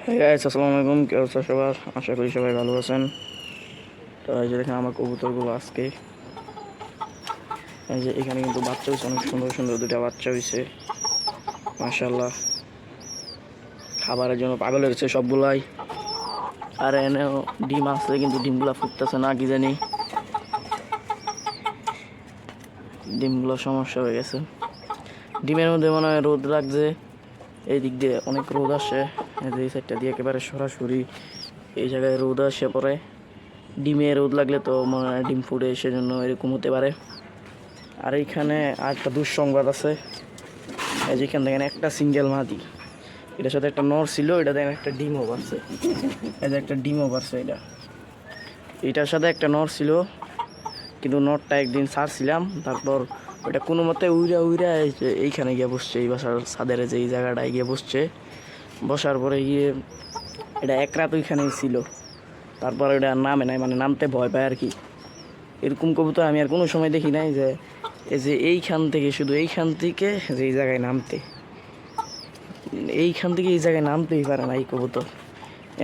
আসসালামু আলাইকুম। কে অবস্থা সবার? আশা করি সবাই ভালো আছেন। তো এই যে দেখেন আমার কবুতরগুলো আজকে। এই যে এখানে কিন্তু বাচ্চা হয়েছে, অনেক সুন্দর সুন্দর দুটা বাচ্চা হয়েছে। মাশাল্লাহ খাবারের জন্য পাগল হয়েছে সবগুলাই। আর এনেও ডিম আছে, কিন্তু ডিমগুলো ফুটতেছে না, কি জানি। ডিমগুলো সমস্যা হয়ে গেছে। ডিমের মধ্যে মনে হয় রোদ লাগছে। এই দিক দিয়ে অনেক রোদ আসে। এই যে এই সাইডটা দিয়ে একেবারে সরাসরি এই জায়গায় রোদ আসে পরে। ডিমে রোদ লাগলে তো ডিম ফুটে, সেজন্য এরকম হতে পারে। আর এইখানে আরেকটা দুঃসংবাদ আছে। এই যে এখান দেখেন, একটা সিঙ্গেল মাদি এটার সাথে একটা নর ছিল, এটা দেখেন একটা ডিমও পারছে এই যে একটা ডিমও পারছে এটা। এটার সাথে একটা নর ছিল, কিন্তু নটটা একদিন ছাড়ছিলাম। তারপর ওটা কোনো মতে উইরা উইরা এইখানে গিয়ে বসছে, এই বাসার ছাদের যে এই জায়গাটায় গিয়ে বসছে। বসার পরে গিয়ে এটা এক রাত ওইখানেই ছিল। তারপর আর নামে নাই মানে নামতে ভয় পায় আর কি। এরকম কবুতর আমি আর কোনো সময় দেখি নাই যে, এই যে এইখান থেকে শুধু এইখান থেকে যে এই জায়গায় নামতে। এইখান থেকে এই জায়গায় নামতেই পারে না এই কবুতর।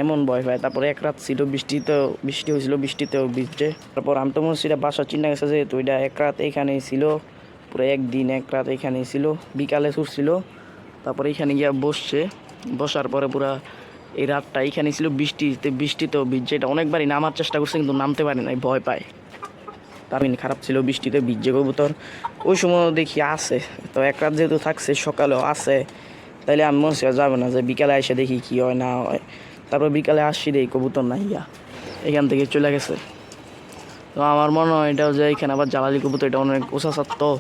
এমন ভয় পায়। তারপরে এক রাত ছিল, বৃষ্টিতেও, বৃষ্টি হয়েছিল, বৃষ্টিতেও ভিজছে। তারপর আমি তো মনে হচ্ছে এটা বাসা চিন্তা গেছে যে তো এটা এক রাত এইখানেই ছিল, পুরো একদিন এক রাত এখানেই ছিল, বিকালে ছুটছিল। তারপরে এখানে গিয়ে বসছে। বসার পরে পুরা এই রাতটা এইখানে ছিল, বৃষ্টিতে, বৃষ্টিতেও ভিজছে। এটা অনেকবারই নামার চেষ্টা করছে, কিন্তু নামতে পারে নাই, ভয় পায়। তার দিন খারাপ ছিল, বৃষ্টিতে ভিজছে কবুতর। ওই সময় দেখি আছে, তো এক রাত যেহেতু থাকছে, সকালেও আছে, তাইলে আমি মনে যাবে না, যে বিকালে এসে দেখি কি হয়, না হয়। তারপর বিকালে আসছি দেখি কবুতর নাই ইয়া এখান থেকে চলে গেছে। তো আমার মনে হয় এটা যে এখানে আবার জ্বালালি কবুতর, এটা অনেক তো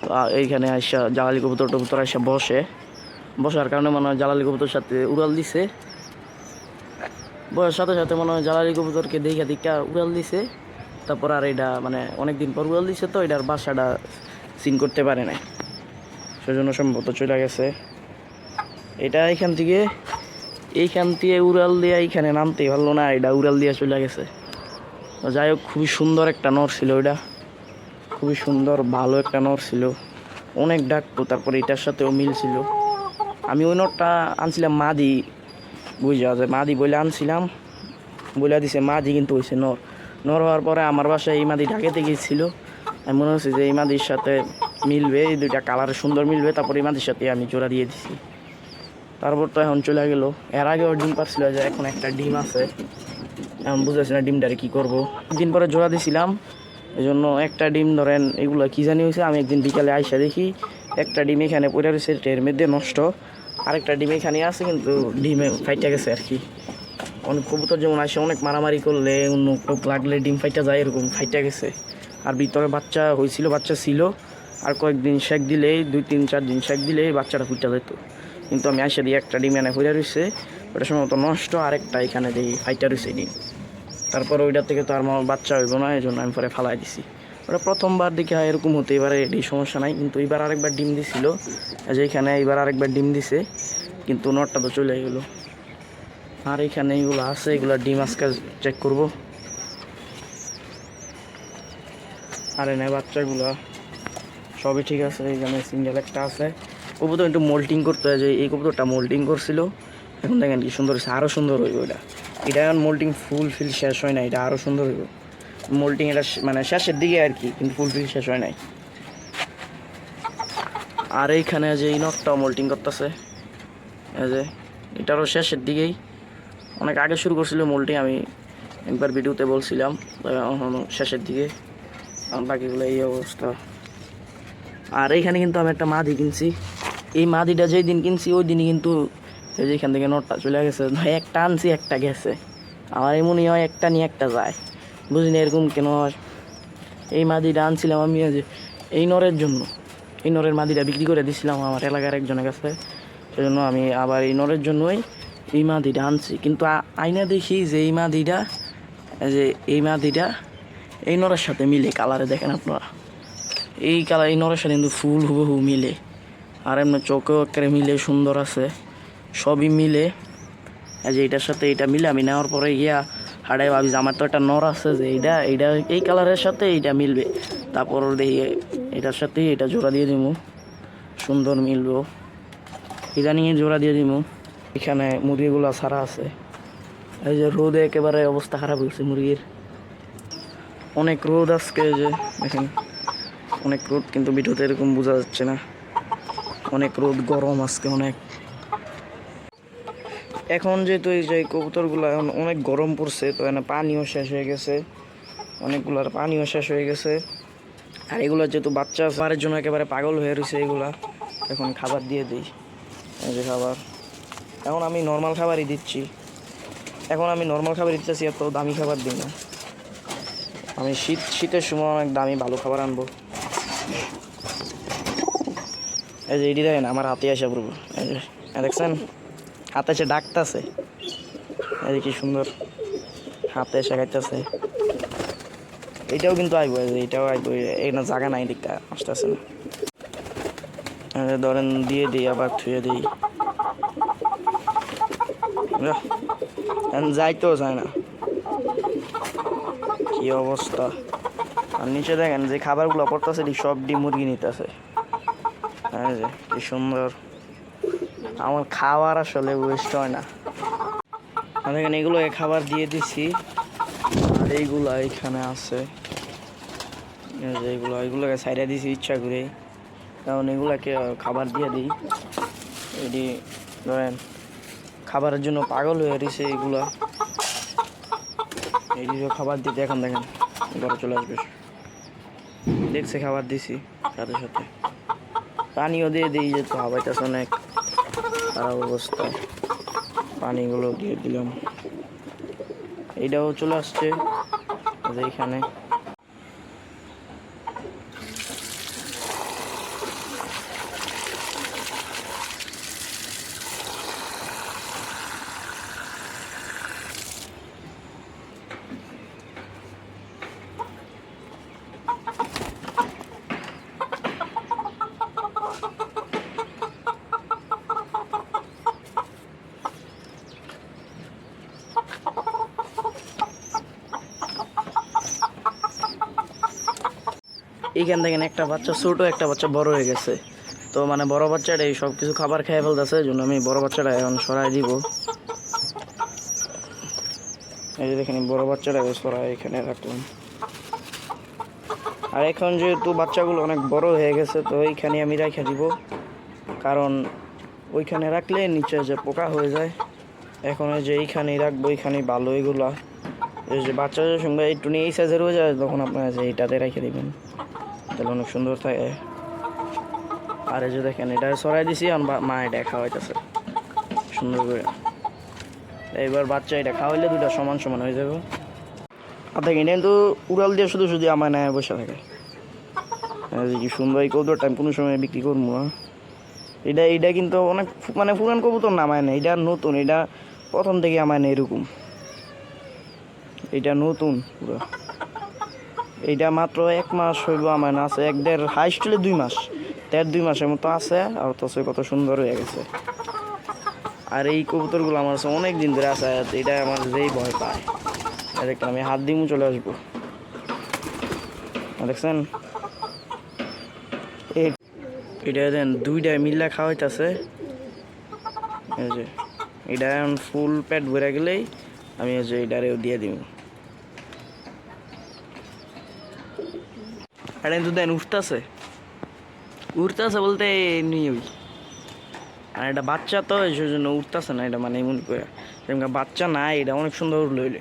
তো এইখানে আসা জ্বালালি কবুতর টবুতর এসে বসে। বসার কারণে মনে হয় জ্বালালি কবুতর সাথে উড়াল দিছে। বসার সাথে সাথে মনে হয় জ্বালালি কবুতরকে দেখা দিকটা উড়াল দিছে। তারপর আর এটা মানে অনেক দিন পর উড়াল দিছে তো, এটার বাসাটা সিন করতে পারে না সেজন্য সম্ভবত চলে গেছে। এটা এখান থেকে, এইখান থেকে উড়াল দিয়ে এইখানে নামতে পারল না, এটা উড়াল দিয়ে চলে গেছে। যাই হোক, খুবই সুন্দর একটা নর ছিল ওইটা খুবই সুন্দর, ভালো একটা নর ছিল। অনেক ডাকতো, তারপরে এটার সাথেও মিল ছিল। আমি ওই নটটা আনছিলাম মাদি বুঝা যায় মাদি বলে আনছিলাম বলে দিছে মাদি কিন্তু হয়েছে নর নর হওয়ার পরে আমার বাসায় এই মাদি ঢাকাতে গিয়েছিল। আমি মনে হচ্ছে যে এই মাদির সাথে মিলবে, এই দুইটা কালার সুন্দর মিলবে, তারপরে এই মাদির সাথে আমি জোড়া দিয়ে দিছি। তারপর তো এখন চলে গেলো। এর আগেও ডিম পাচ্ছিল যে এখন একটা ডিম আছে। এখন বুঝতেছি না ডিমটারে কী করব। দিন পরে জোড়া দিছিলাম। এই জন্য একটা ডিম ধরেন, এগুলো কী জানি হয়েছে আমি একদিন বিকালে আইসা দেখি, একটা ডিম এখানে পড়ে রয়েছে, এর মধ্যে নষ্ট। আরেকটা ডিম এখানে আছে, কিন্তু ডিমে ফাইটা গেছে আর কি। অনেক কবুতর যেমন আসে, অনেক মারামারি করলে, অন্য টোপ লাগলে ডিম ফাইটা যায়, এরকম ফাইটা গেছে। আর ভিতরে বাচ্চা হয়েছিল, বাচ্চা ছিল, আর কয়েকদিন শেক দিলেই, দুই তিন চার দিন শেক দিলেই বাচ্চাটা ফুটে যেত। কিন্তু আমি আসে দিয়ে একটা ডিম এনে ফুটে রয়েছে ওটা সম্ভবত নষ্ট আরেকটা এখানে দিই ফাইটা রয়েছে ডিম। তারপর ওইটা থেকে তো আর আমার বাচ্চা হইব না এই জন্য আমি পরে ফালাই দিছি। ওটা প্রথমবার দিকে হয় এরকম হতে পারে এটি সমস্যা নাই, কিন্তু এবার আরেকবার ডিম দিছিল। যে এখানে এবার আরেকবার ডিম দিছে, কিন্তু নটটা তো চলে গেলো। আর এখানে এইগুলো আছে, এগুলো ডিম আজকে চেক করব। আর এনে বাচ্চাগুলো, সবই ঠিক আছে এখানে সিঙ্গেল একটা আছে। কবুতর একটু মোল্টিং করতে হয়, যে এই কবুতরটা মোল্টিং করছিল। এখন দেখেন কি সুন্দর হয়েছে আরও সুন্দর হইব এটা। এটা এখন মোল্টিং ফুল ফিল শেষ হয় না, এটা আরও সুন্দর হইব। মোল্টিং এটা মানে শেষের দিকে আর কি, কিন্তু ফুল ফিল শেষ হয় নাই। আর এইখানে যে এই নটটাও মোল্টিং করতেছে, এই যে, এটারও শেষের দিকেই। অনেক আগে শুরু করছিল মোল্টিং আমি একবার ভিডিওতে বলছিলাম শেষের দিকে। বাকিগুলো এই অবস্থা। আর এইখানে কিন্তু আমি একটা মাদি কিনছি। এই মাদিটা যেই দিন কিনছি ওই দিনই কিন্তু এই যে এখান থেকে নটটা চলে গেছে। একটা আনছি, একটা গেছে। আমার এমনই হয়, একটা নিয়ে একটা যায়। বুঝলি এরকম কেন হয় এই মাদিটা আনছিলাম আমি যে, এই নরের জন্য। এই নরের মাদিটা বিক্রি করে দিছিলাম আমার এলাকার একজনের কাছে। সেজন্য আমি আবার এই নরের জন্যই এই মাদিটা আনছি। কিন্তু আইনা দেখি যে এই মাদিটা, যে এই মাদিটা এই নরের সাথে মিলে কালারে দেখেন আপনারা। এই কালার এই নরের সাথে কিন্তু ফুল হুবহু মিলে। আর এমনি চোখেও একেবারে মিলে, সুন্দর আছে। সবই মিলে। যে এটার সাথে এটা মিলে আমি নেওয়ার পরে গিয়া হাড়াই ভাবি যে আমার তো একটা নর আছে যে এইটা এইটা এই কালারের সাথে এইটা মিলবে। তারপর দেখি, এটার সাথে এটা জোড়া দিয়ে দিব সুন্দর মিলবো এটা নিয়ে জোড়া দিয়ে দিব এখানে মুরগিগুলো ছাড়া আছে। এই যে রোদে একেবারে অবস্থা খারাপ হয়েছে মুরগির। অনেক রোদ আজকে যে দেখেন, অনেক রোদ, কিন্তু ভিডিওতে এরকম বোঝা যাচ্ছে না। অনেক রোদ, গরম আজকে অনেক। এখন যেহেতু এই যে কবুতরগুলো এখন অনেক গরম পড়ছে, তো এখানে পানিও শেষ হয়ে গেছে। অনেকগুলোর পানিও শেষ হয়ে গেছে। আর এগুলো যেহেতু বাচ্চা পারের জন্য একেবারে পাগল হয়ে রয়েছে এগুলা। এখন খাবার দিয়ে দিই। এই যে খাবার। এখন আমি নর্মাল খাবারই দিচ্ছি। এখন আমি নর্মাল খাবার দিতেছি, এত দামি খাবার দিই না। আমি শীত, শীতের সময় অনেক দামি, ভালো খাবার আনব। এই যে এটি দেখেন, আমার হাতে আসা পড়ব। এই যে দেখছেন? হাতে এসে ডাকতেছে। এই কি সুন্দর হাতে এসে খাইতেছে। এটাও কিন্তু আইব এটাও আইব, এই না জায়গা নাই দিকটা আসতেছে না। ধরেন দিয়ে দিই, আবার থুয়ে দিই। যাইতেও যায় না। কি অবস্থা। আর নিচে দেখেন যে খাবারগুলো পড়তেছে সব ডিম মুরগি নিতেছে। হ্যাঁ যে, কি সুন্দর। আমার খাবার আসলে ওয়েস্ট হয় না। আর দেখেন এগুলো খাবার দিয়ে দিছি, আর এইগুলো এখানে আছে। এই যে এগুলো এগুলোকে সাইডে দিছি ইচ্ছা করে। কারণ এগুলাকে খাবার দিয়ে দিই। এটি ধরেন, খাবারের জন্য পাগল হয়ে রয়েছে এগুলা। এইটিরও খাবার দিতে এখন দেখেন, ঘরে চলে আসবে। দেখছে খাবার দিছি সাথে সাথে। পানিও দিয়ে দিই যে তো হাবাইতেছে অনেক। খারাপ অবস্থা। পানিগুলো দিয়ে দিলাম। এইটাও চলে আসছে। এই এইখানে দেখেন একটা বাচ্চা ছোট, একটা বাচ্চা বড় হয়ে গেছে। তো মানে বড় বাচ্চাটা এই সব কিছু খাবার খেয়ে ফেলতেছে জন্য আমি বড় বাচ্চাটা এখন সরাই দিব। এই যে দেখেন, বড় বাচ্চাটা সরাই এখানে রাখলাম। আর এখন যেহেতু বাচ্চাগুলো অনেক বড় হয়ে গেছে, তো এইখানে আমি রেখে দিব। কারণ ওইখানে রাখলে নিচে যে পোকা হয়ে যায়, এখন যে এইখানেই রাখব, এইখানেই ভালো এগুলা। এই যে বাচ্চাদের সঙ্গে একটু নিয়ে এই সাইজের হয়ে যায়, তখন আপনারা যে এইটাতে রেখে দিবেন। তাহলে অনেক সুন্দর থাকে। আর এই যে দেখেন এটা সরাই দিছি আর মা এটা খাওয়াইতেছে। সুন্দর করে। এইবার বাচ্চা এটা খাওয়াইলে দুটা সমান সমান হয়ে যাবে। আর দেখেন, এটা কিন্তু উড়াল দিয়ে শুধু শুধু আমার নেয় বসে থাকে। কি সুন্দর এই কৌদর টাইম কোনো সময় বিক্রি করব না। এটা এটা কিন্তু অনেক মানে পুরান কবুতর নামায় না, এটা নতুন, এটা প্রথম থেকে আমায় না এরকম। এটা নতুন পুরো। এইটা মাত্র এক মাস হইব আমার না, আছে এক দেড়, হাইস্ট হলে দুই মাস। দেড়, দুই মাসের মতো আছে, আর তো কত সুন্দর হয়ে গেছে। আর এই কবুতরগুলো আমার কাছে অনেক দিন ধরে আছে এটা আমার যেই ভয় পায়। দেখেন, আমি হাত দিমু চলে আসব। দেখছেন? এটা দেন দুইটা মিল্লা খাওয়াইতেছে। এই যে এটা ফুল পেট ভরে গেলেই আমি এই যে এটারেও দিয়ে দিব এটা কিন্তু দেন উঠতেছে উঠতেছে বলতে এমনি ওই, আর এটা বাচ্চা তো এই জন্য উঠতেছে না এটা মানে এমন করে। যেমন বাচ্চা না, এটা অনেক সুন্দর উঠলে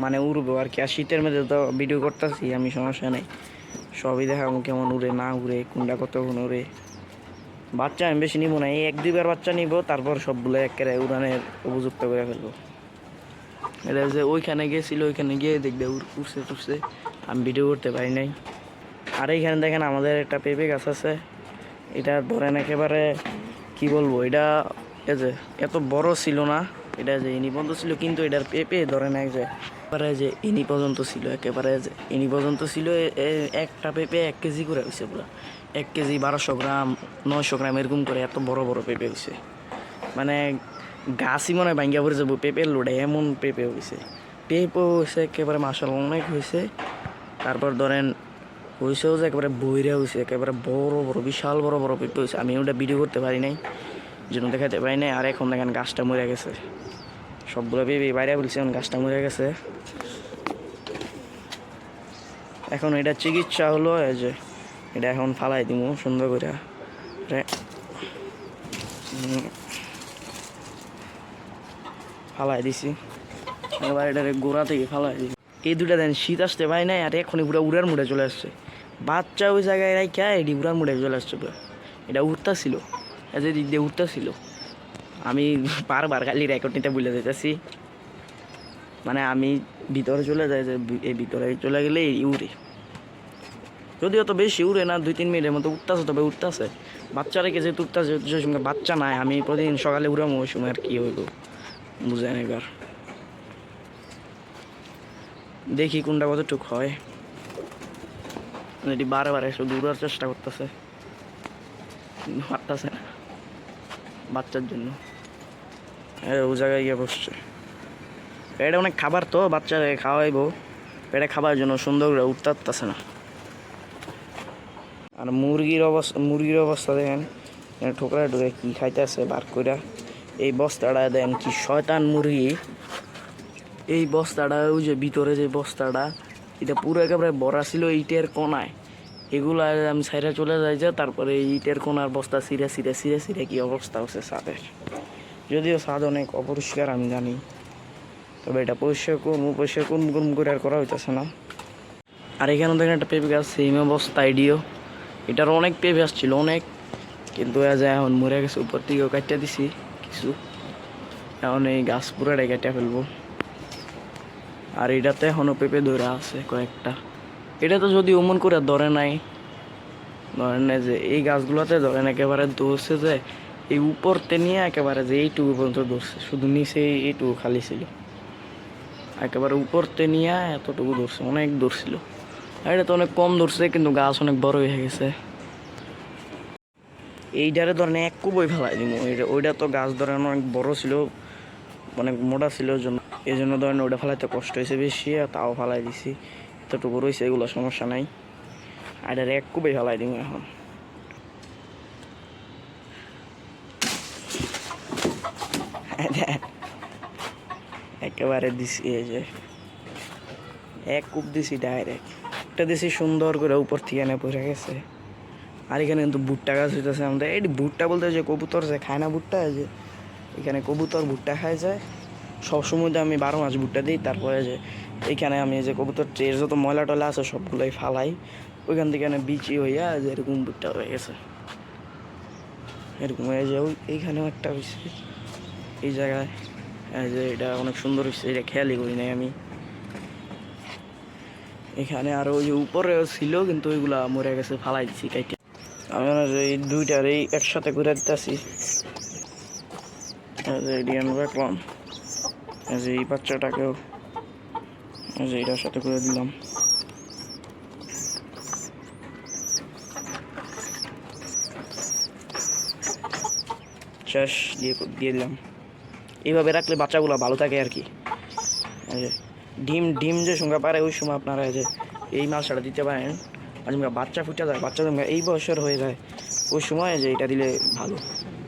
মানে উড়বো আর কি, আর শীতের মধ্যে তো ভিডিও করতেছি, আমি সমস্যা নেই। সবই দেখাবো কেমন উড়ে, না উড়ে, কোনটা কতক্ষণ উড়ে। বাচ্চা আমি বেশি নিবো না, এই এক দুইবার বাচ্চা নিব, তারপর সবগুলো একেবারে উড়ানের উপযুক্ত করে ফেলব। এটা যে ওইখানে গেছিল, ওইখানে গিয়ে দেখবে, উড়- উড়ছে টুড়ছে আমি ভিডিও করতে পারি নাই। আর এইখানে দেখেন আমাদের একটা পেঁপে গাছ আছে। এটা ধরেন একেবারে, কি বলব, এটা এই যে এত বড় ছিল না, এটা যে ইনি পর্যন্ত ছিল, কিন্তু এটার পেঁপে ধরেন এক যে একেবারে যে ইনি পর্যন্ত ছিল, একেবারে যে ইনি পর্যন্ত ছিল একটা পেঁপে এক কেজি করে হয়েছে পুরো। এক কেজি বারোশো গ্রাম, নয়শো গ্রাম, এরকম করে এত বড় বড় পেঁপে হয়েছে মানে গাছই মনে হয় ভাঙ্গা পড়ে যাব, পেঁপের লোডে এমন পেঁপে হয়েছে পেঁপে হয়েছে একেবারে মাসাল অনেক হয়েছে তারপর ধরেন হয়েছেও যে একেবারে বইরা হয়েছে একেবারে বড় বড়, বিশাল, বড় বড় পেঁপে হয়েছে আমি ওটা ভিডিও করতে পারি নাই, জন্য দেখাতে পারি নাই। আর এখন দেখেন গাছটা মরে গেছে। সবগুলো বেবি বাইরে বলছে এখন গাছটা মরে গেছে। এখন এটা চিকিৎসা হলো যে এটা এখন ফালাই দিব সুন্দর করে ফালাই দিছি। এবার এটারে গোড়া থেকে ফালাই দিছি। এই দুটা দেন, শীত আসতে পারি নাই, আর এখনই পুরো উড়ার মুড়ে চলে আসছে। বাচ্চা ওই জায়গায় রাখা এটি উড়ার মুড়ে চলে আসছে পুরো। এটা উঠতেছিল এতে দিক দিয়ে উঠতেছিল আমি বারবার খালি রেকর্ড নিতে ভুলে যেতেছি মানে আমি ভিতরে চলে যাই, যে এই ভিতরে চলে গেলে উড়ে। যদিও তো বেশি উড়ে না, দুই, তিন মিনিটের মতো উঠতেছে তবে উঠতেছে বাচ্চা রেখে যে উঠতেছে সময় বাচ্চা নাই, আমি প্রতিদিন সকালে উড়ামো, ওই সময় আর কি হইব, বুঝেন এবার। দেখি কোনটা কতটুক হয়। এটি বারে বারে শুধু উড়ার চেষ্টা করতেছে। কিন্তু না। বাচ্চার জন্য। ও জায়গায় গিয়ে বসছে। পেটে অনেক খাবার তো বাচ্চাকে খাওয়াইবো। পেটে খাবার জন্য সুন্দর করে উঠতে না। আর মুরগির অবস্থা মুরগির অবস্থা দেখেন। ঠোকরা ঠোকরা কী খাইতেছে, বার কইরা। এই বস্তাটা দেন কি শয়তান মুরগি। এই বস্তাটা, ওই যে ভিতরে যে বস্তাটা, এটা পুরো একেবারে ভরা ছিল ইটের কোনায়। এগুলো আমি সাইডে চলে যাই যে, তারপরে ইটের কোনার বস্তা সিরে সিরে সিরে সিরে কি অবস্থা হচ্ছে ছাদের। যদিও ছাদ অনেক অপরিষ্কার, আমি জানি। তবে এটা পরিষ্কার করব পরিষ্কার করুন করুন করে আর করা হইতেছে না। আর এখানে দেখেন একটা পেঁপে গাছ সেম অবস্থা আইডিও এটার অনেক পেঁপে আসছিল, অনেক। কিন্তু এ এখন মরে গেছে, উপর থেকেও কাটিয়ে দিছি, কিছু। এখন এই গাছ পুরাটাই কাটিয়ে ফেলব। আর এটাতে এখনও পেঁপে ধরে আছে কয়েকটা। এটা তো যদি অমন করে ধরে নাই ধরেন না যে এই গাছগুলোতে ধরেন একেবারে ধরছে যে এই উপরতে নিয়ে একেবারে যে এইটুকু পর্যন্ত ধরছে, শুধু নিচে এইটুকু খালি ছিল। একেবারে উপরতে নিয়ে এতটুকু ধরছে, অনেক ধরছিল। আর এটা তো অনেক কম ধরছে, কিন্তু গাছ অনেক বড় হয়ে গেছে। এইটারে ধরেন এক কুবই ফেলাই দিব ওইটা- ওইটা তো গাছ ধরেন অনেক বড় ছিল, অনেক মোটা ছিল জন্য। এই জন্য ধরেন ওটা ফেলাইতে কষ্ট হয়েছে বেশি, আর তাও ফেলাই দিছি। এতটুকু রয়েছে এগুলো সমস্যা নাই। আর এটার এক কুবই ফেলাই দিব এখন। একেবারে দিছি, এই যে। এক কূপ দিছি ডাইরেক্ট। একটা দিছি সুন্দর করে উপর থেকে এনে পড়ে গেছে। আর এখানে কিন্তু ভুট্টা গাছ হইতেছে আমাদের। এই ভুট্টা বলতে যে কবুতর যে খায় না ভুট্টা যে এখানে কবুতর ভুট্টা খায় যায়। সবসময় তো আমি বারো মাস ভুট্টা দিই, তারপরে যে এখানে আমি যে কবুতর ট্রের যত ময়লা টয়লা আছে সবগুলোই ফালাই, ওইখান থেকে বিচি হইয়া যে এরকম ভুট্টা হয়ে গেছে। এরকম হয়ে যায় ওই- এইখানেও একটা হয়েছে এই জায়গায় যে এটা অনেক সুন্দর হয়েছে এটা খেয়ালই করি নাই আমি। এখানে আরও ওই যে উপরেও ছিল, কিন্তু ওইগুলা মরে গেছে, ফালাই দিছি, কাইটে। আমি এই দুইটার এই একসাথে করে দিতেছি। আমি রাখলাম। যে এই বাচ্চাটাকেও যে এটার সাথে করে দিলাম। দিয়ে দিয়ে দিলাম। এইভাবে রাখলে বাচ্চাগুলো ভালো থাকে আর কি। ডিম ডিম যে সঙ্গে পারে ওই সময় আপনারা যে এই মাছটা দিতে পারেন। আর যেমন বাচ্চা ফুটে যায়, বাচ্চা এই বছর হয়ে যায়, ওই সময় যে এটা দিলে ভালো।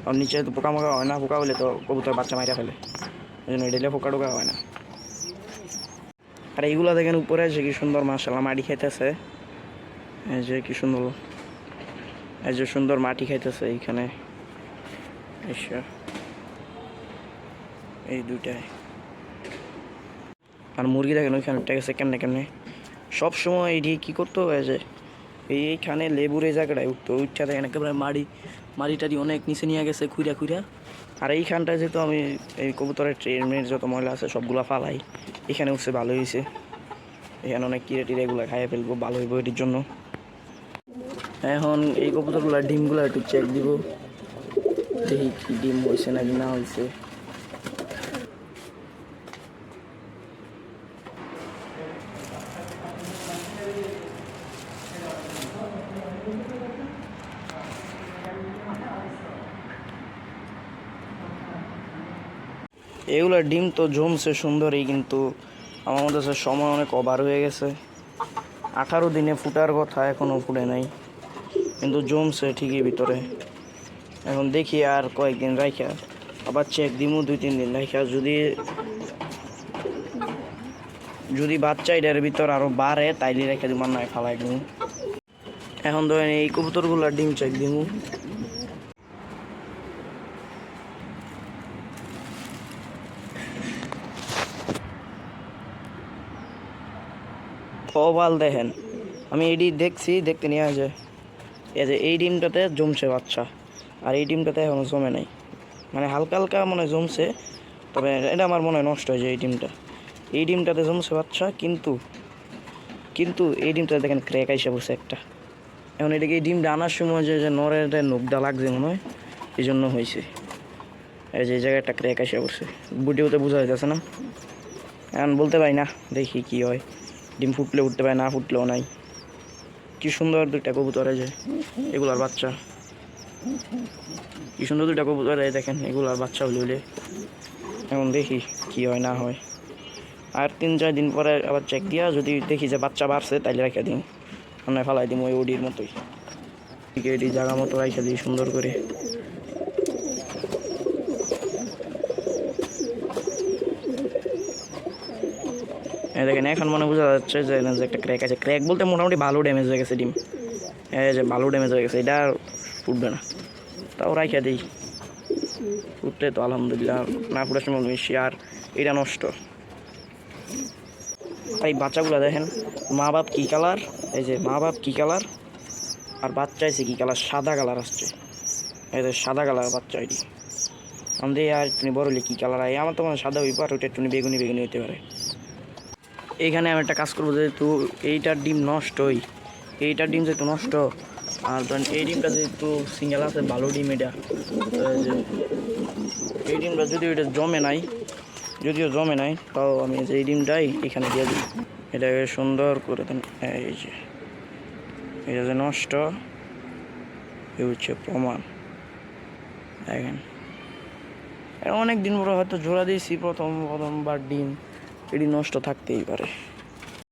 আর নিচে তো পোকা মোকা হয় না, পোকা হলে তো কবুতর বাচ্চা মাইরা ফেলে। ওই জন্য এটা টোকা হয় না। আর এইগুলো দেখেন উপরে যে কি সুন্দর মাসাল্লাহ মাটি খাইতেছে। এই যে কি সুন্দর, এই যে সুন্দর মাটি খাইতেছে এইখানে। এই দুইটায় আর মুরগি দেখেন ওইখানে গেছে কেমনে কেমনে। সব সময় এটি কী করতে হয় যে এইখানে লেবুর এই জায়গাটায় উঠতো উঠতে দেখেন একেবারে মাড়ি মাড়ি টাড়ি অনেক নিচে নিয়ে গেছে খুঁড়া খুঁড়া আর এইখানটায় যেহেতু আমি এই কবুতরের ট্রেনের যত ময়লা আছে সবগুলা ফালাই, এখানে উঠছে ভালো হয়েছে এখানে অনেক কিরে টিরে এগুলো খাইয়ে ফেলব, ভালো হইব এটির জন্য। এখন এই কবুতরগুলার ডিমগুলো একটু চেক দিব, দেখি কি ডিম হয়েছে নাকি না হয়েছে এগুলোর ডিম তো জমছে সুন্দরই, কিন্তু আমার মধ্যে সময় অনেক ওভার হয়ে গেছে। আঠারো দিনে ফুটার কথা এখনও ফুটে নাই, কিন্তু জমছে ঠিকই ভিতরে। এখন দেখি আর কয়েকদিন রাইখা, আবার চেক দিমু দুই তিন দিন রাইখা, যদি যদি বাচ্চা এটার ভিতর আরও বাড়ে, তাইলে রেখে দিব নয় ফালাই দিমু। এখন ধরেন এই কবুতরগুলোর ডিম চেক দিমু। কবাল দেখেন। আমি এডি দেখছি, দেখতে নিয়ে আসে এই যে এই ডিমটাতে জমছে বাচ্চা। আর এই ডিমটাতে এখনও জমে নাই। মানে হালকা হালকা মনে জমছে, তবে এটা আমার মনে হয় নষ্ট হয়েছে এই ডিমটা। এই ডিমটাতে জমছে বাচ্চা, কিন্তু কিন্তু এই ডিমটাতে দেখেন ক্র্যাক আইসা বসে একটা। এখন এটাকে এই ডিমটা আনার সময় যে নরের নোকটা লাগছে মনে হয়, এই জন্য হয়েছে। এই যে এই জায়গায় একটা ক্র্যাক আইসা বসে বুটিওতে বোঝা যাচ্ছে না। এখন বলতে পারি না, দেখি কি হয়। ডিম ফুটলে উঠতে পারে, না ফুটলেও নাই। কি সুন্দর দুইটা কবুতর যে, এগুলার বাচ্চা। কি সুন্দর দুইটা কবুতর এই দেখেন, এগুলার বাচ্চা হলে হলে এখন দেখি কি হয়, না হয়। আর তিন চার দিন পরে আবার চেক দিয়া, যদি দেখি যে বাচ্চা বাড়ছে, তাইলে রেখে দিন আমরা ফালাই দিম ওই ওডির মতোই। এটি জায়গা মতো রেখে দিই সুন্দর করে। দেখেন, এখন মনে বোঝা যাচ্ছে যে একটা ক্র্যাক আছে। ক্র্যাক বলতে মোটামুটি ভালো ড্যামেজ হয়ে গেছে ডিম। এই যে ভালো ড্যামেজ হয়ে গেছে, এটা ফুটবে না। তাও রাইখা দিই। ফুটলে তো আলহামদুলিল্লাহ, না ফুটার সময় বেশি আর এটা নষ্ট। এই বাচ্চাগুলো দেখেন, মা বাপ কী কালার এই যে মা বাপ কী কালার আর বাচ্চা এসে কী কালার সাদা কালার আসছে। এই যে সাদা কালার বাচ্চা এটি আমাদের আর একটু বড় হলে কী কালার হয়? আমার তো মানে সাদা হইব, আর ওইটা একটু বেগুনি বেগুনি হতে পারে। এইখানে আমি একটা কাজ করব, যেহেতু এইটার ডিম নষ্টই। এইটার ডিম যেহেতু নষ্ট, আর ধরেন এই ডিমটা যেহেতু সিঙ্গেল আছে, ভালো ডিম এটা। এই ডিমটা যদি এটা জমে নাই, যদিও জমে নাই, তাও আমি যে এই ডিমটাই এখানে দিয়ে দিই। এটাকে সুন্দর করে দেন এই যে, এটা যে নষ্ট, এ হচ্ছে প্রমাণ। দেখেন অনেক দিন পরে হয়তো জোড়া দিয়েছি প্রথম প্রথমবার ডিম। এটি নষ্ট থাকতেই পারে।